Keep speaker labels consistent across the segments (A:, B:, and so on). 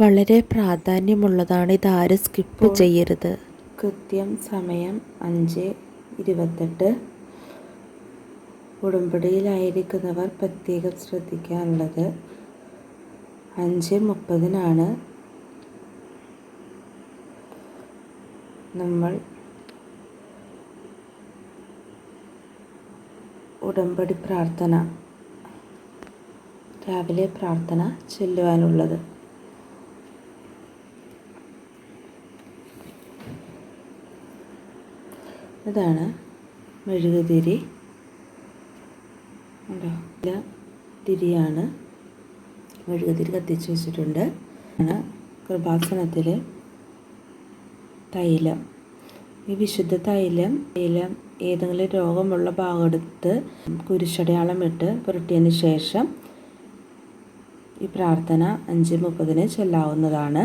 A: വളരെ പ്രാധാന്യമുള്ളതാണ് ഇതാരും സ്കിപ്പ് ചെയ്യരുത്.
B: കൃത്യം സമയം അഞ്ച് ഇരുപത്തെട്ട്. ഉടമ്പടിയിലായിരിക്കുന്നവർ പ്രത്യേകം ശ്രദ്ധിക്കാനുള്ളത് അഞ്ച് മുപ്പതിനാണ്. നമ്മൾ ഉടമ്പടി പ്രാർത്ഥന രാവിലെ പ്രാർത്ഥന ചെല്ലുവാനുള്ളത്. ഇതാണ് മെഴുകുതിരി. ഉണ്ടോ തിരിയാണ് മെഴുകുതിരി കത്തിച്ച് വെച്ചിട്ടുണ്ട്. കൃപാസനത്തിൽ തൈലം. ഈ വിശുദ്ധ തൈലം തൈലം ഏതെങ്കിലും രോഗമുള്ള ഭാഗം എടുത്ത് കുരിശടയാളം ഇട്ട് പുരട്ടിയതിന് ശേഷം ഈ പ്രാർത്ഥന അഞ്ച് മുപ്പതിന് ചെല്ലാവുന്നതാണ്.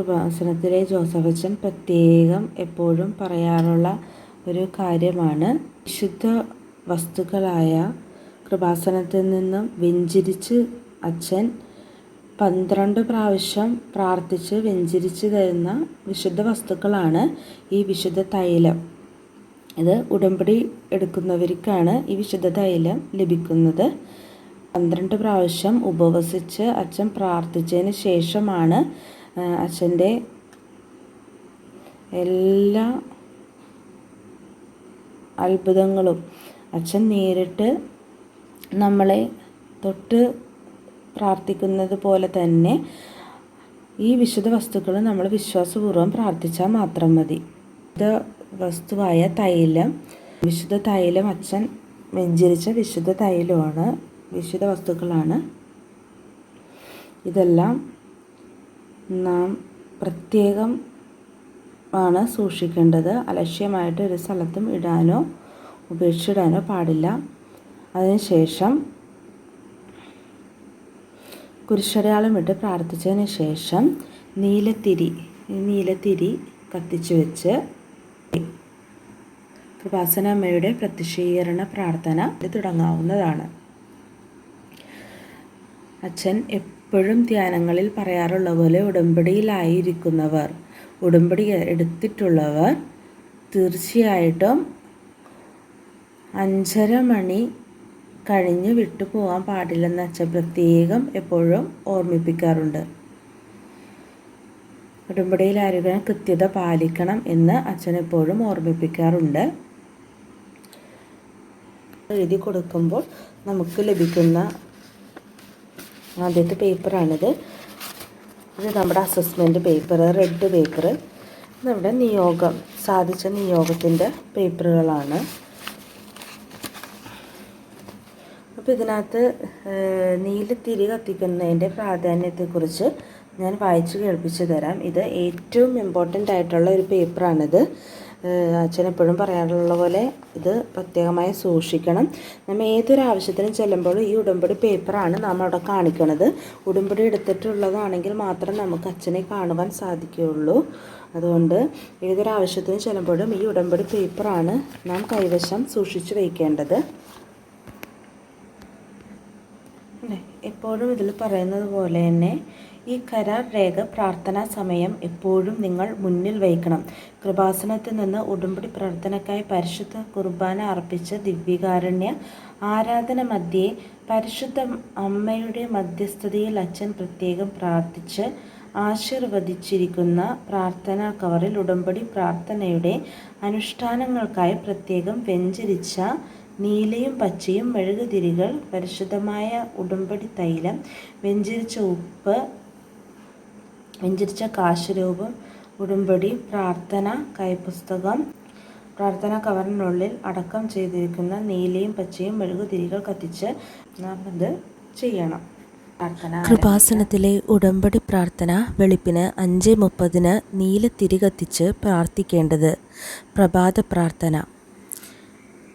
B: കൃപാസനത്തിലെ ജോസഫച്ചൻ പ്രത്യേകം എപ്പോഴും പറയാറുള്ള ഒരു കാര്യമാണ്. വിശുദ്ധ വസ്തുക്കളായ കൃപാസനത്തിൽ നിന്നും വെഞ്ചരിച്ച് അച്ഛൻ പന്ത്രണ്ട് പ്രാവശ്യം പ്രാർത്ഥിച്ച് വെഞ്ചരിച്ച് തരുന്ന വിശുദ്ധ വസ്തുക്കളാണ് ഈ വിശുദ്ധ തൈലം. ഇത് ഉടമ്പടി എടുക്കുന്നവർക്കാണ് ഈ വിശുദ്ധ തൈലം ലഭിക്കുന്നത്. പന്ത്രണ്ട് പ്രാവശ്യം ഉപവസിച്ച് അച്ഛൻ പ്രാർത്ഥിച്ചതിന് ശേഷമാണ് അച്ഛന്റെ എല്ലാ അത്ഭുതങ്ങളും അച്ഛൻ നേരിട്ട് നമ്മളെ തൊട്ട് പ്രാർത്ഥിക്കുന്നത് പോലെ തന്നെ ഈ വിശുദ്ധ വസ്തുക്കൾ നമ്മൾ വിശ്വാസപൂർവം പ്രാർത്ഥിച്ചാൽ മാത്രം മതി. വിശുദ്ധ വസ്തുവായ തൈലം വിശുദ്ധ തൈലം അച്ഛൻ വെഞ്ചരിച്ച വിശുദ്ധ തൈലമാണ് വിശുദ്ധ വസ്തുക്കളാണ്. ഇതെല്ലാം നാം പ്രത്യേകം ആണ് സൂക്ഷിക്കേണ്ടത്. അലക്ഷ്യമായിട്ട് ഒരു സ്ഥലത്തും ഇടാനോ ഉപേക്ഷിച്ചിടാനോ പാടില്ല. അതിനുശേഷം കുരിശടയാളം ഇട്ട് പ്രാർത്ഥിച്ചതിന് ശേഷം നീലത്തിരി നീലത്തിരി കത്തിച്ചു വെച്ച് കൃപാസനമ്മയുടെ പ്രത്യക്ഷീകരണ പ്രാർത്ഥന തുടങ്ങാവുന്നതാണ്. അച്ഛൻ എപ്പോഴും ധ്യാനങ്ങളിൽ പറയാറുള്ള പോലെ ഉടമ്പടിയിലായിരിക്കുന്നവർ ഉടമ്പടി എടുത്തിട്ടുള്ളവർ തീർച്ചയായിട്ടും അഞ്ചര മണി കഴിഞ്ഞ് വിട്ടു പോകാൻ പാടില്ലെന്ന് അച്ഛൻ പ്രത്യേകം എപ്പോഴും ഓർമ്മിപ്പിക്കാറുണ്ട്. ഉടമ്പടിയിൽ ആരോഗ്യം കൃത്യത പാലിക്കണം എന്ന് അച്ഛൻ എപ്പോഴും ഓർമ്മിപ്പിക്കാറുണ്ട്. എഴുതി കൊടുക്കുമ്പോൾ നമുക്ക് ലഭിക്കുന്ന ആദ്യത്തെ പേപ്പറാണിത്. ഇത് നമ്മുടെ അസസ്മെന്റ് പേപ്പർ റെഡ് പേപ്പർ നമ്മുടെ നിയോഗം സാധിച്ച നിയോഗത്തിന്റെ പേപ്പറുകളാണ് അപ്പോൾ ഇതിനകത്ത് നീലത്തിരി കത്തിക്കുന്നതിന്റെ പ്രാധാന്യത്തെക്കുറിച്ച് ഞാൻ വായിച്ച് കേൾപ്പിച്ചു തരാം. ഇത് ഏറ്റവും ഇമ്പോർട്ടന്റ് ആയിട്ടുള്ള ഒരു പേപ്പറാണിത് അച്ഛൻ എപ്പോഴും പറയാറുള്ള പോലെ ഇത് പ്രത്യേകമായി സൂക്ഷിക്കണം. നമ്മൾ ഏതൊരു ആവശ്യത്തിനും ചെല്ലുമ്പോൾ ഈ ഉടമ്പടി പേപ്പറാണ് നമ്മൾ അവിടെ കാണിക്കുന്നത് ഉടമ്പടി എടുത്തിട്ടുള്ളതാണെങ്കിൽ മാത്രം നമുക്ക് അച്ഛനെ കാണുവാൻ സാധിക്കുകയുള്ളൂ. അതുകൊണ്ട് ഏതൊരു ആവശ്യത്തിനും ചെല്ലുമ്പോഴും ഈ ഉടമ്പടി പേപ്പറാണ് നാം കൈവശം സൂക്ഷിച്ചു വയ്ക്കേണ്ടത് എപ്പോഴും ഇതിൽ പറയുന്നത് പോലെ തന്നെ ഈ കരാർ രേഖ പ്രാർത്ഥനാ സമയം എപ്പോഴും നിങ്ങൾ മുന്നിൽ വയ്ക്കണം. കൃപാസനത്തിൽ നിന്ന് ഉടുമ്പടി പ്രാർത്ഥനയ്ക്കായി പരിശുദ്ധ കുർബാന അർപ്പിച്ച് ദിവ്യകാരുണ്യ ആരാധന മധ്യേ പരിശുദ്ധ അമ്മയുടെ മധ്യസ്ഥതയിൽ അച്ഛൻ പ്രത്യേകം പ്രാർത്ഥിച്ച് ആശീർവദിച്ചിരിക്കുന്ന പ്രാർത്ഥനാ കവറിൽ ഉടമ്പടി പ്രാർത്ഥനയുടെ അനുഷ്ഠാനങ്ങൾക്കായി പ്രത്യേകം വെഞ്ചരിച്ച നീലയും പച്ചയും മെഴുകുതിരികൾ പരിശുദ്ധമായ ഉടമ്പടി തൈലം വെഞ്ചരിച്ച ഉപ്പ് വെഞ്ചരിച്ച കാശുരൂപം ഉടുമ്പടി പ്രാർത്ഥന കൈപുസ്തകം പ്രാർത്ഥന കവറിനുള്ളിൽ അടക്കം ചെയ്തിരിക്കുന്ന നീലയും പച്ചയും മെഴുകുതിരികൾ കത്തിച്ച് നാം അത് ചെയ്യണം?
A: കൃപാസനത്തിലെ ഉടമ്പടി പ്രാർത്ഥന വെളുപ്പിന് അഞ്ച് മുപ്പതിന് നീലത്തിരി കത്തിച്ച് പ്രാർത്ഥിക്കേണ്ടത് പ്രഭാത പ്രാർത്ഥന.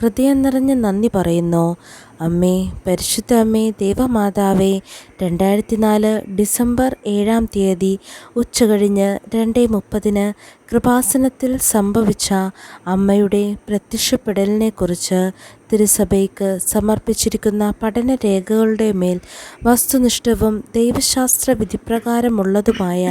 A: ഹൃദയം നിറഞ്ഞ് നന്ദി പറയുന്നു. അമ്മേ പരിശുദ്ധ അമ്മേ ദേവമാതാവേ രണ്ടായിരത്തി നാല് ഡിസംബർ ഏഴാം തീയതി ഉച്ചകഴിഞ്ഞ് രണ്ട് മുപ്പതിന് കൃപാസനത്തിൽ സംഭവിച്ച അമ്മയുടെ പ്രത്യക്ഷപ്പെടലിനെക്കുറിച്ച് തിരുസഭയ്ക്ക് സമർപ്പിച്ചിരിക്കുന്ന പഠന രേഖകളുടെ മേൽ വസ്തുനിഷ്ഠവും ദൈവശാസ്ത്ര വിധിപ്രകാരമുള്ളതുമായ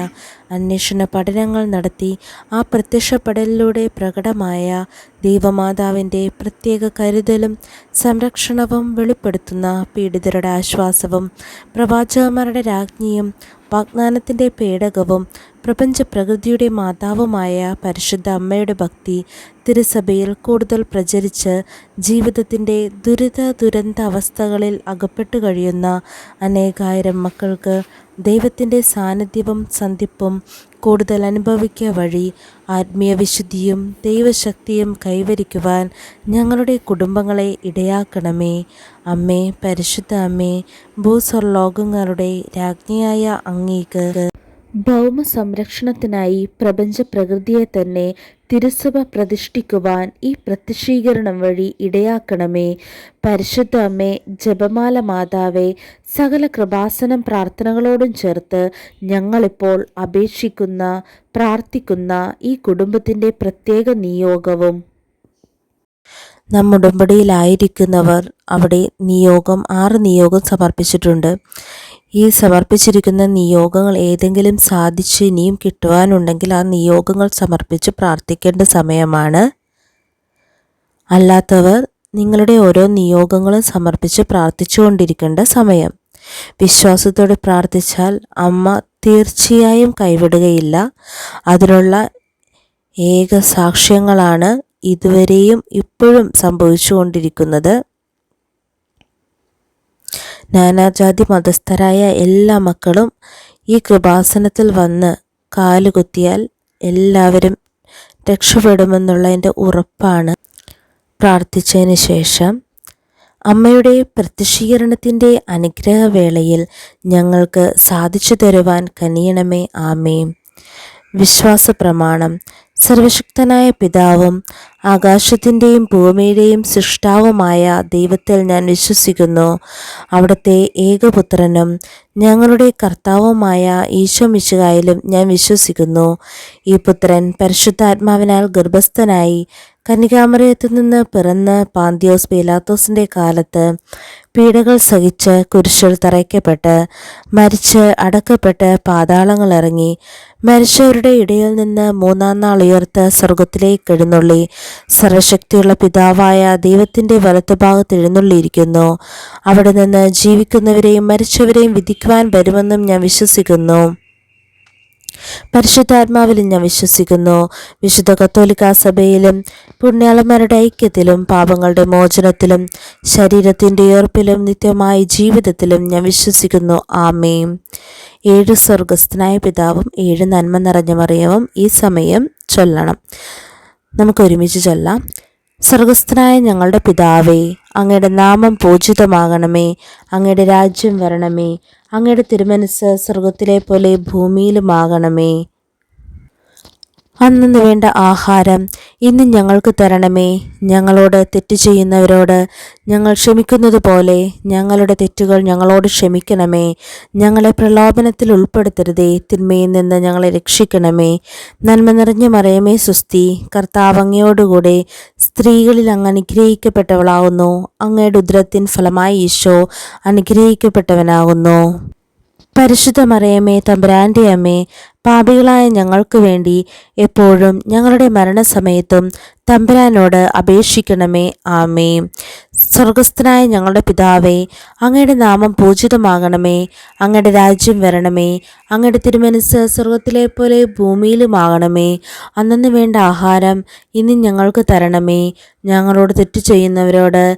A: അന്വേഷണ പഠനങ്ങൾ നടത്തി ആ പ്രത്യക്ഷപ്പെടലിലൂടെ പ്രകടമായ ദൈവമാതാവിന്റെ പ്രത്യേക കരുതലും സംരക്ഷണവും വെളിപ്പെടുത്തുന്ന പീഡിതരുടെ ആശ്വാസവും പ്രവാചകന്മാരുടെ രാജ്ഞിയും വാഗ്ദാനത്തിന്റെ പേടകവും പ്രപഞ്ച പ്രകൃതിയുടെ മാതാവുമായ പരിശുദ്ധ അമ്മയുടെ ഭക്തി തിരുസഭയിൽ കൂടുതൽ പ്രചരിച്ച് ജീവിതത്തിന്റെ ദുരിത ദുരന്ത അവസ്ഥകളിൽ അകപ്പെട്ടു കഴിയുന്ന അനേകായിരം മക്കൾക്ക് ദൈവത്തിന്റെ സാന്നിധ്യവും സന്ധിപ്പും കൂടുതൽ അനുഭവിക്കുക വഴി ആത്മീയ വിശുദ്ധിയും ദൈവശക്തിയും കൈവരിക്കുവാൻ ഞങ്ങളുടെ കുടുംബങ്ങളെ ഇടയാക്കണമേ. അമ്മേ പരിശുദ്ധ അമ്മേ ഭൂസ്വർലോകങ്ങളുടെ രാജ്ഞിയായ അങ്ങേക്ക് ഭൗമ സംരക്ഷണത്തിനായി പ്രപഞ്ച പ്രകൃതിയെ തന്നെ തിരുസഭ പ്രതിഷ്ഠിക്കുവാൻ ഈ പ്രത്യക്ഷീകരണം വഴി ഇടയാക്കണമേ. പരിശുദ്ധ അമ്മേ ജപമാല മാതാവേ സകല കൃപാസനം പ്രാർത്ഥനകളോടും ചേർത്ത് ഞങ്ങളിപ്പോൾ അപേക്ഷിക്കുന്ന പ്രാർത്ഥിക്കുന്ന ഈ കുടുംബത്തിന്റെ പ്രത്യേക നിയോഗവും. നമ്മുടെ ഉടമ്പടിയിലായിരിക്കുന്നവർ അവിടെ നിയോഗം ആറ് നിയോഗം സമർപ്പിച്ചിട്ടുണ്ട്. ഈ സമർപ്പിച്ചിരിക്കുന്ന നിയോഗങ്ങൾ ഏതെങ്കിലും സാധിച്ച് ഇനിയും കിട്ടുവാനുണ്ടെങ്കിൽ ആ നിയോഗങ്ങൾ സമർപ്പിച്ച് പ്രാർത്ഥിക്കേണ്ട സമയമാണ്. അല്ലാത്തവർ നിങ്ങളുടെ ഓരോ നിയോഗങ്ങളും സമർപ്പിച്ച് പ്രാർത്ഥിച്ചുകൊണ്ടിരിക്കേണ്ട സമയം. വിശ്വാസത്തോടെ പ്രാർത്ഥിച്ചാൽ അമ്മ തീർച്ചയായും കൈവിടുകയില്ല. അതിനുള്ള ഏക സാക്ഷ്യങ്ങളാണ് ഇതുവരെയും ഇപ്പോഴും സംഭവിച്ചുകൊണ്ടിരിക്കുന്നത്. നാനാജാതി മതസ്ഥരായ എല്ലാ മക്കളും ഈ കൃപാസനത്തിൽ വന്ന് കാലുകുത്തിയാൽ എല്ലാവരും രക്ഷപ്പെടുമെന്നുള്ളതിന്റെ ഉറപ്പാണ്. പ്രാർത്ഥിച്ചതിന് ശേഷം അമ്മയുടെ പ്രത്യക്ഷീകരണത്തിന്റെ അനുഗ്രഹവേളയിൽ ഞങ്ങൾക്ക് സാധിച്ചു തരുവാൻ കനിയണമേ ആമേ വിശ്വാസ പ്രമാണം സർവശക്തനായ പിതാവും ആകാശത്തിന്റെയും ഭൂമിയുടെയും സൃഷ്ടാവുമായ ദൈവത്തിൽ ഞാൻ വിശ്വസിക്കുന്നു. അവിടുത്തെ ഏകപുത്രനും ഞങ്ങളുടെ കർത്താവുമായ ഈശോ മിശുകായാലും ഞാൻ വിശ്വസിക്കുന്നു. ഈ പുത്രൻ പരിശുദ്ധാത്മാവിനാൽ ഗർഭസ്ഥനായി കന്യകാമറയത്തു നിന്ന് പിറന്ന് പാന്തിയോസ് പീലാത്തോസിന്റെ കാലത്ത് പീഡകൾ സഹിച്ച് കുരിശിൽ തറയ്ക്കപ്പെട്ട് മരിച്ച് അടക്കപ്പെട്ട് പാതാളങ്ങളിറങ്ങി മരിച്ചവരുടെ ഇടയിൽ നിന്ന് മൂന്നാം നാൾ ഉയർത്ത് സ്വർഗത്തിലേക്ക് എഴുന്നള്ളി. സർവശക്തിയുള്ള പിതാവായ ദൈവത്തിന്റെ വലത്തുഭാഗത്ത് എഴുന്നള്ളിയിരിക്കുന്നു. അവിടെ നിന്ന് ജീവിക്കുന്നവരെയും മരിച്ചവരെയും വിധിക്കുവാൻ വരുമെന്നും ഞാൻ വിശ്വസിക്കുന്നു. പരിശുദ്ധാത്മാവിലും ഞാൻ വിശ്വസിക്കുന്നു. വിശുദ്ധ കത്തോലിക്ക സഭയിലും പുണ്യാളന്മാരുടെ ഐക്യത്തിലും പാപങ്ങളുടെ മോചനത്തിലും ശരീരത്തിന്റെ ഉയർപ്പിലും നിത്യമായ ജീവിതത്തിലും ഞാൻ വിശ്വസിക്കുന്നു. ആമേയും ഏഴ് സ്വർഗസ്ഥനായ പിതാവും ഏഴ് നന്മ നിറഞ്ഞ മറിയവും ഈ സമയം ചൊല്ലണം. നമുക്ക് ഒരുമിച്ച് ചൊല്ലാം. സ്വർഗസ്ഥനായ ഞങ്ങളുടെ പിതാവേ അങ്ങയുടെ നാമം പൂജിതമാകണമേ. അങ്ങയുടെ രാജ്യം വരണമേ. അങ്ങയുടെ തിരുമനസ് സ്വർഗത്തിലെ പോലെ ഭൂമിയിലുമാകണമേ. അന്നു വേണ്ട ആഹാരം ഇന്ന് ഞങ്ങൾക്ക് തരണമേ. ഞങ്ങളോട് തെറ്റ് ചെയ്യുന്നവരോട് ഞങ്ങൾ ക്ഷമിക്കുന്നത് പോലെ ഞങ്ങളുടെ തെറ്റുകൾ ഞങ്ങളോട് ക്ഷമിക്കണമേ. ഞങ്ങളെ പ്രലോഭനത്തിൽ ഉൾപ്പെടുത്തരുതേ. തിന്മയിൽ നിന്ന് ഞങ്ങളെ രക്ഷിക്കണമേ. നന്മ നിറഞ്ഞ മറയമേ സുസ്തി കർത്താവങ്ങയോടുകൂടെ സ്ത്രീകളിൽ അങ്ങ് അനുഗ്രഹിക്കപ്പെട്ടവളാകുന്നു അങ്ങയുടെ ഉദ്രത്തിൻ ഫലമായി ഈശോ അനുഗ്രഹിക്കപ്പെട്ടവനാകുന്നു പരിശുദ്ധ മറിയമേ തമ്പുരാന്റെ അമ്മേ പാപികളായ ഞങ്ങൾക്ക് വേണ്ടി എപ്പോഴും ഞങ്ങളുടെ മരണസമയത്തും തമ്പുരാനോട് അപേക്ഷിക്കണമേ ആമേ സ്വർഗസ്ഥനായ ഞങ്ങളുടെ പിതാവേ അങ്ങയുടെ നാമം പൂജിതമാകണമേ അങ്ങയുടെ രാജ്യം വരണമേ അങ്ങയുടെ തിരുമനസ് സ്വർഗത്തിലെ പോലെ ഭൂമിയിലുമാകണമേ. അന്നു വേണ്ട ആഹാരം ഇന്ന് ഞങ്ങൾക്ക് തരണമേ ഞങ്ങളോട് തെറ്റ് ചെയ്യുന്നവരോട്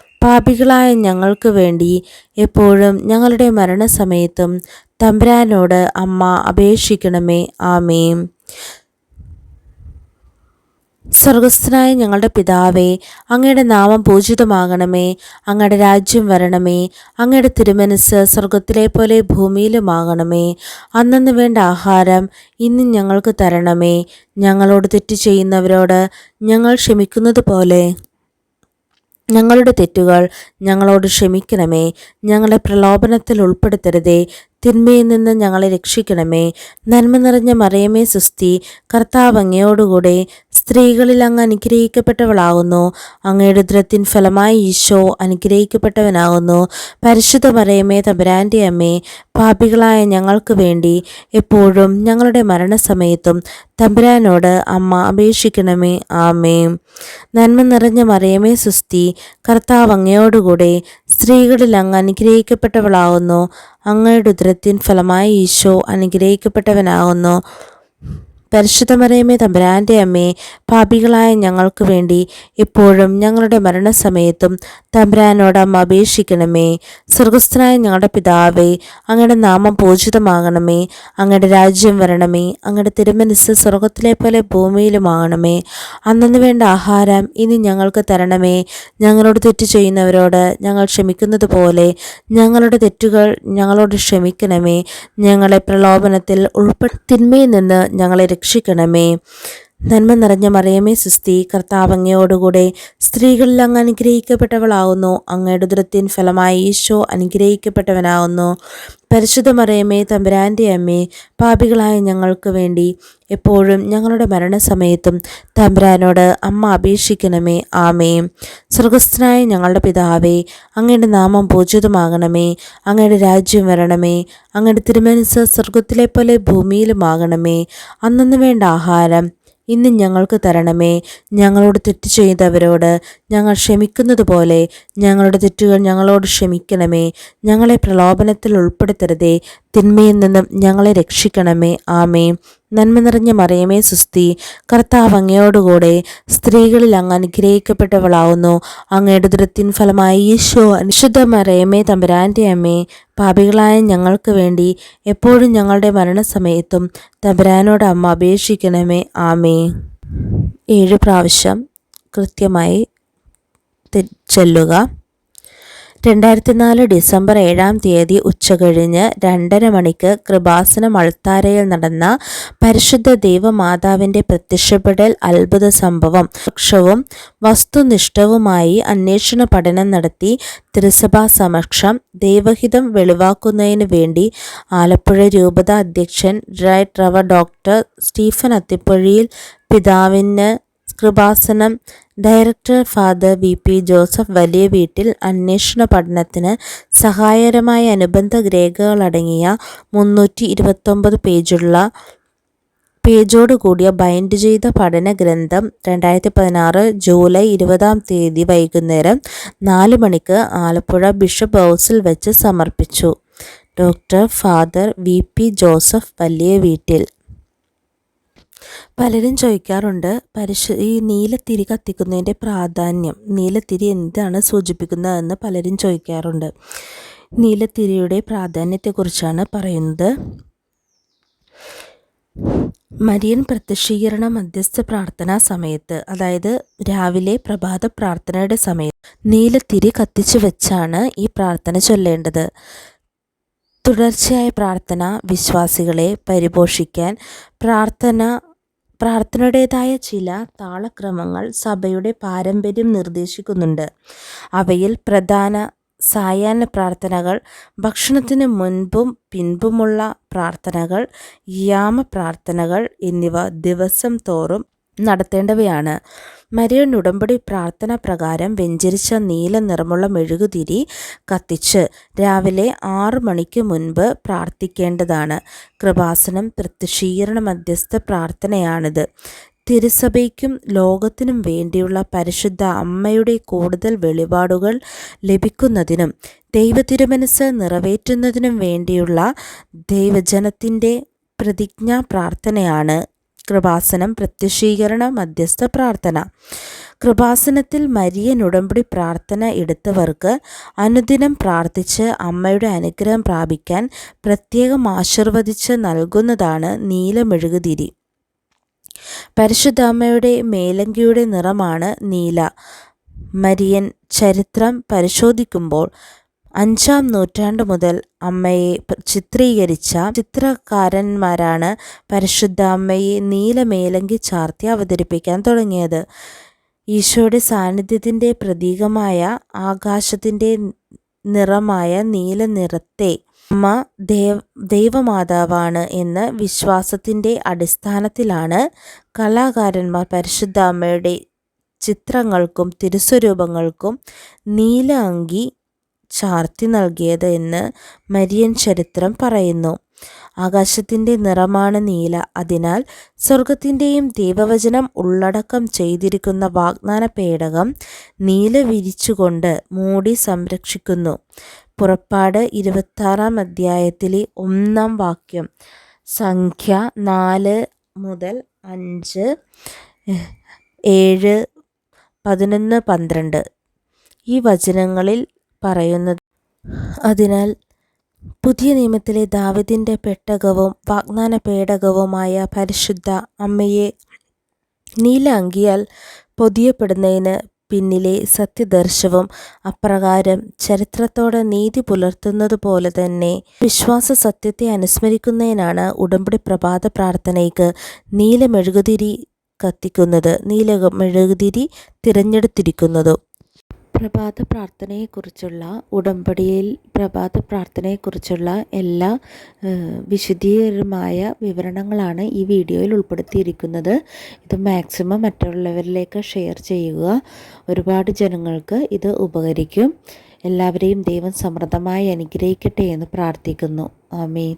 A: പാപികളായ ഞങ്ങൾക്ക് വേണ്ടി എപ്പോഴും ഞങ്ങളുടെ മരണസമയത്തും തമ്പുരാനോട് അമ്മ അപേക്ഷിക്കണമേ. ആമേം സ്വർഗസ്ഥനായ ഞങ്ങളുടെ പിതാവേ അങ്ങയുടെ നാമം പൂജിതമാകണമേ അങ്ങയുടെ രാജ്യം വരണമേ അങ്ങയുടെ തിരുമനസ് സ്വർഗത്തിലെ പോലെ ഭൂമിയിലുമാകണമേ. അന്നന്ന് വേണ്ട ആഹാരം ഇന്നും ഞങ്ങൾക്ക് തരണമേ. ഞങ്ങളോട് തെറ്റ് ചെയ്യുന്നവരോട് ഞങ്ങൾ ക്ഷമിക്കുന്നത് പോലെ ഞങ്ങളുടെ തെറ്റുകൾ ഞങ്ങളോട് ക്ഷമിക്കണമേ. ഞങ്ങളെ പ്രലോഭനത്തിൽ ഉൾപ്പെടുത്തരുതേ. തിന്മയിൽ നിന്ന് ഞങ്ങളെ രക്ഷിക്കണമേ. നന്മ നിറഞ്ഞ മറിയമേ സുസ്തി കർത്താവ് അങ്ങയോടുകൂടെ സ്ത്രീകളിൽ അങ്ങ് അനുഗ്രഹിക്കപ്പെട്ടവളാകുന്നു. അങ്ങയുടെ ഉദരത്തിൻ ഫലമായി ഈശോ അനുഗ്രഹിക്കപ്പെട്ടവനാകുന്നു. പരിശുദ്ധ മറിയമേ തമ്പുരാന്റെ അമ്മേ പാപികളായ ഞങ്ങൾക്ക് വേണ്ടി എപ്പോഴും ഞങ്ങളുടെ മരണസമയത്തും തമ്പുരാനോട് അമ്മ അപേക്ഷിക്കണമേ. ആമേ നന്മ നിറഞ്ഞ മറിയമേ സുസ്തി കർത്താവ് അങ്ങയോടുകൂടെ സ്ത്രീകളിൽ അങ്ങ് അനുഗ്രഹിക്കപ്പെട്ടവളാകുന്നു. അങ്ങയുടെ ഉദരത്തിൻ ഫലമായി ഈശോ അനുഗ്രഹിക്കപ്പെട്ടവനാകുന്നു. പരിശുദ്ധമറിയമേ തമ്പുരാന്റെ അമ്മേ പാപികളായ ഞങ്ങൾക്ക് വേണ്ടി ഇപ്പോഴും ഞങ്ങളുടെ മരണസമയത്തും തമ്പുരാനോട് അമ്മ അപേക്ഷിക്കണമേ. സ്വർഗസ്ഥനായ ഞങ്ങളുടെ പിതാവേ അങ്ങയുടെ നാമം പൂജിതമാകണമേ. അങ്ങയുടെ രാജ്യം വരണമേ. അങ്ങയുടെ തിരുമനസ് സ്വർഗത്തിലെ പോലെ ഭൂമിയിലുമാകണമേ. അന്നു വേണ്ട ആഹാരം ഇനി ഞങ്ങൾക്ക് തരണമേ. ഞങ്ങളോട് തെറ്റ് ചെയ്യുന്നവരോട് ഞങ്ങൾ ക്ഷമിക്കുന്നത് പോലെ ഞങ്ങളുടെ തെറ്റുകൾ ഞങ്ങളോട് ക്ഷമിക്കണമേ. ഞങ്ങളെ പ്രലോഭനത്തിൽ ഉൾപ്പെടുത്തിന്മയിൽ തിന്മയിൽ നിന്ന് ഞങ്ങളെ രക്ഷിക്കണമേ. നന്മ നിറഞ്ഞ മറിയമേ സുസ്തി കർത്താവ് അങ്ങയോടുകൂടെ സ്ത്രീകളിൽ അങ്ങ് അനുഗ്രഹിക്കപ്പെട്ടവളാകുന്നു അങ്ങയുടെ ദൃത്തിൻ ഫലമായി ഈശോ അനുഗ്രഹിക്കപ്പെട്ടവനാകുന്നു പരിശുദ്ധ മറിയമേ തമ്പുരാന്റെ അമ്മേ പാപികളായ ഞങ്ങൾക്ക് വേണ്ടി എപ്പോഴും ഞങ്ങളുടെ മരണസമയത്തും തമ്പുരാനോട് അമ്മ അപേക്ഷിക്കണമേ. ആമേ സ്വർഗസ്ഥനായ ഞങ്ങളുടെ പിതാവേ അങ്ങയുടെ നാമം പൂജിതമാകണമേ. അങ്ങയുടെ രാജ്യം വരണമേ. അങ്ങയുടെ തിരുമനസ് സ്വർഗത്തിലെ പോലെ ഭൂമിയിലുമാകണമേ. അന്നു വേണ്ട ആഹാരം ഇന്ന് ഞങ്ങൾക്ക് തരണമേ. ഞങ്ങളോട് തെറ്റ് ചെയ്തവരോട് ഞങ്ങൾ ക്ഷമിക്കുന്നത് പോലെ ഞങ്ങളുടെ തെറ്റുകൾ ഞങ്ങളോട് ക്ഷമിക്കണമേ. ഞങ്ങളെ പ്രലോഭനത്തിൽ ഉൾപ്പെടുത്തരുതേ. തിന്മയിൽ നിന്നും ഞങ്ങളെ രക്ഷിക്കണമേ. ആമേ നന്മ നിറഞ്ഞ മറിയമേ സുസ്തി. കർത്താവ് അങ്ങയോടുകൂടെ സ്ത്രീകളിൽ അങ്ങ് അനുഗ്രഹിക്കപ്പെട്ടവളാവുന്നു. അങ്ങയുടെ ദുരത്തിൻ ഫലമായി ഈശോ അനുശുദ്ധ മറിയമേ തമ്പുരാന്റെ അമ്മേ പാപികളായ ഞങ്ങൾക്ക് വേണ്ടി എപ്പോഴും ഞങ്ങളുടെ മരണസമയത്തും തമ്പുരാനോട് അമ്മ അപേക്ഷിക്കണമേ. ആമേ ഏഴ് പ്രാവശ്യം കൃത്യമായി ചെല്ലുക. രണ്ടായിരത്തി നാല് ഡിസംബർ ഏഴാം തീയതി ഉച്ചകഴിഞ്ഞ് രണ്ടര മണിക്ക് കൃപാസനം അൾത്താരയിൽ നടന്ന പരിശുദ്ധ ദൈവമാതാവിന്റെ പ്രത്യക്ഷപ്പെടൽ അത്ഭുത സംഭവം വൃക്ഷവും വസ്തുനിഷ്ഠവുമായി അന്വേഷണ പഠനം നടത്തി തിരുസഭാ സമക്ഷം ദൈവഹിതം വെളിവാക്കുന്നതിന് വേണ്ടി ആലപ്പുഴ രൂപത അധ്യക്ഷൻ right rev doctor Stephen Athipozhiyil പിതാവിന് Kripasanam director father V P Joseph Valiya Veettil അന്വേഷണ പഠനത്തിന് സഹായകരമായ അനുബന്ധ രേഖകളടങ്ങിയ മുന്നൂറ്റി ഇരുപത്തൊമ്പത് പേജുള്ള പേജോട് കൂടിയ ബൈൻഡ് ചെയ്ത പഠന ഗ്രന്ഥം രണ്ടായിരത്തി പതിനാറ് ജൂലൈ ഇരുപതാം തീയതി വൈകുന്നേരം നാല് മണിക്ക് ആലപ്പുഴ ബിഷപ്പ് ഹൗസിൽ വെച്ച് സമർപ്പിച്ചു. Doctor father V P Joseph Valiya Veettil പലരും ചോദിക്കാറുണ്ട് പരിശു ഈ നീലത്തിരി കത്തിക്കുന്നതിന്റെ പ്രാധാന്യം നീലത്തിരി എന്താണ് സൂചിപ്പിക്കുന്നതെന്ന് പലരും ചോദിക്കാറുണ്ട്. നീലത്തിരിയുടെ പ്രാധാന്യത്തെക്കുറിച്ചാണ് പറയുന്നത്. മരിയൻ പ്രത്യക്ഷീകരണ മധ്യസ്ഥ പ്രാർത്ഥനാ സമയത്ത് അതായത് രാവിലെ പ്രഭാത പ്രാർത്ഥനയുടെ സമയത്ത് നീലത്തിരി കത്തിച്ചു വെച്ചാണ് ഈ പ്രാർത്ഥന ചൊല്ലേണ്ടത്. തുടർച്ചയായ പ്രാർത്ഥന വിശ്വാസികളെ പരിപോഷിക്കാൻ പ്രാർത്ഥന പ്രാർത്ഥനയുടേതായ ചില താളക്രമങ്ങൾ സഭയുടെ പാരമ്പര്യം നിർദ്ദേശിക്കുന്നുണ്ട്. അവയിൽ പ്രധാന സായാഹ്ന പ്രാർത്ഥനകൾ ഭക്ഷണത്തിന് മുൻപും പിൻപുമുള്ള പ്രാർത്ഥനകൾ യാമ പ്രാർത്ഥനകൾ എന്നിവ ദിവസം തോറും നടത്തേണ്ടവയാണ്. മരിയൻ ഉടമ്പടി പ്രാർത്ഥന പ്രകാരം വെഞ്ചരിച്ച നീല നിറമുള്ള മെഴുകുതിരി കത്തിച്ച് രാവിലെ ആറ് മണിക്ക് മുൻപ് പ്രാർത്ഥിക്കേണ്ടതാണ്. കൃപാസനം പ്രത്യക്ഷീകരണ മധ്യസ്ഥ പ്രാർത്ഥനയാണിത്. തിരുസഭയ്ക്കും ലോകത്തിനും വേണ്ടിയുള്ള പരിശുദ്ധ അമ്മയുടെ കൂടുതൽ വെളിപാടുകൾ ലഭിക്കുന്നതിനും ദൈവതിരുമനസ് നിറവേറ്റുന്നതിനും വേണ്ടിയുള്ള ദൈവജനത്തിന്റെ പ്രതിജ്ഞാ പ്രാർത്ഥനയാണ് കൃപാസനം പ്രത്യക്ഷീകരണ മധ്യസ്ഥ പ്രാർത്ഥന. കൃപാസനത്തിൽ മരിയൻ ഉടമ്പടി പ്രാർത്ഥന എടുത്തവർക്ക് അനുദിനം പ്രാർത്ഥിച്ച് അമ്മയുടെ അനുഗ്രഹം പ്രാപിക്കാൻ പ്രത്യേകം ആശീർവദിച്ച് നൽകുന്നതാണ് നീലമെഴുകുതിരി. പരിശുദ്ധാമ്മയുടെ മേലങ്കിയുടെ നിറമാണ് നീല. മരിയൻ ചരിത്രം പരിശോധിക്കുമ്പോൾ അഞ്ചാം നൂറ്റാണ്ട് മുതൽ അമ്മയെ ചിത്രീകരിച്ച ചിത്രകാരന്മാരാണ് പരിശുദ്ധ അമ്മയെ നീലമേലങ്കി ചാർത്തി അവതരിപ്പിക്കാൻ തുടങ്ങിയത്. ഈശോയുടെ സാന്നിധ്യത്തിന്റെ പ്രതീകമായ ആകാശത്തിന്റെ നിറമായ നീല നിറത്തെ അമ്മ ദേവ ദൈവമാതാവാണ് എന്ന വിശ്വാസത്തിന്റെ അടിസ്ഥാനത്തിലാണ് കലാകാരന്മാർ പരിശുദ്ധ അമ്മയുടെ ചിത്രങ്ങൾക്കും തിരുസ്വരൂപങ്ങൾക്കും നീല അങ്കി ചാർത്തി നൽകിയത് എന്ന് മരിയൻ ചരിത്രം പറയുന്നു. ആകാശത്തിന്റെ നിറമാണ് നീല. അതിനാൽ സ്വർഗത്തിന്റെയും ദൈവവചനം ഉള്ളടക്കം ചെയ്തിരിക്കുന്ന വാഗ്ദാന പേടകം നീല വിരിച്ചുകൊണ്ട് മൂടി സംരക്ഷിക്കുന്നു. പുറപ്പാട് ഇരുപത്താറാം അധ്യായത്തിലെ ഒന്നാം വാക്യം. സംഖ്യ നാല് മുതൽ അഞ്ച് ഏഴ് പതിനൊന്ന് പന്ത്രണ്ട്. ഈ വചനങ്ങളിൽ പറയുന്നത്. അതിനാൽ പുതിയ നിയമത്തിലെ ദാവിദിന്റെ പെട്ടകവും വാഗ്ദാന പേടകവുമായ പരിശുദ്ധ അമ്മയെ നീല അങ്കിയാൽ പൊതിയപ്പെടുന്നതിന് പിന്നിലെ സത്യദർശവും അപ്രകാരം ചരിത്രത്തോടെ നീതി പുലർത്തുന്നത് പോലെ തന്നെ വിശ്വാസ സത്യത്തെ അനുസ്മരിക്കുന്നതിനാണ് ഉടമ്പടി പ്രഭാത പ്രാർത്ഥനയ്ക്ക് നീല മെഴുകുതിരി കത്തിക്കുന്നത്. നീല മെഴുകുതിരി തിരഞ്ഞെടുത്തിരിക്കുന്നതും. പ്രഭാത പ്രാർത്ഥനയെക്കുറിച്ചുള്ള ഉടമ്പടിയിൽ പ്രഭാത പ്രാർത്ഥനയെക്കുറിച്ചുള്ള എല്ലാ വിശദീകരമായ വിവരണങ്ങളാണ് ഈ വീഡിയോയിൽ ഉൾപ്പെടുത്തിയിരിക്കുന്നത്. ഇത് മാക്സിമം മറ്റുള്ളവരിലേക്ക് ഷെയർ ചെയ്യുക. ഒരുപാട് ജനങ്ങൾക്ക് ഇത് ഉപകരിക്കും. എല്ലാവരെയും ദൈവം സമൃദ്ധമായി അനുഗ്രഹിക്കട്ടെ എന്ന് പ്രാർത്ഥിക്കുന്നു. ആമീൻ.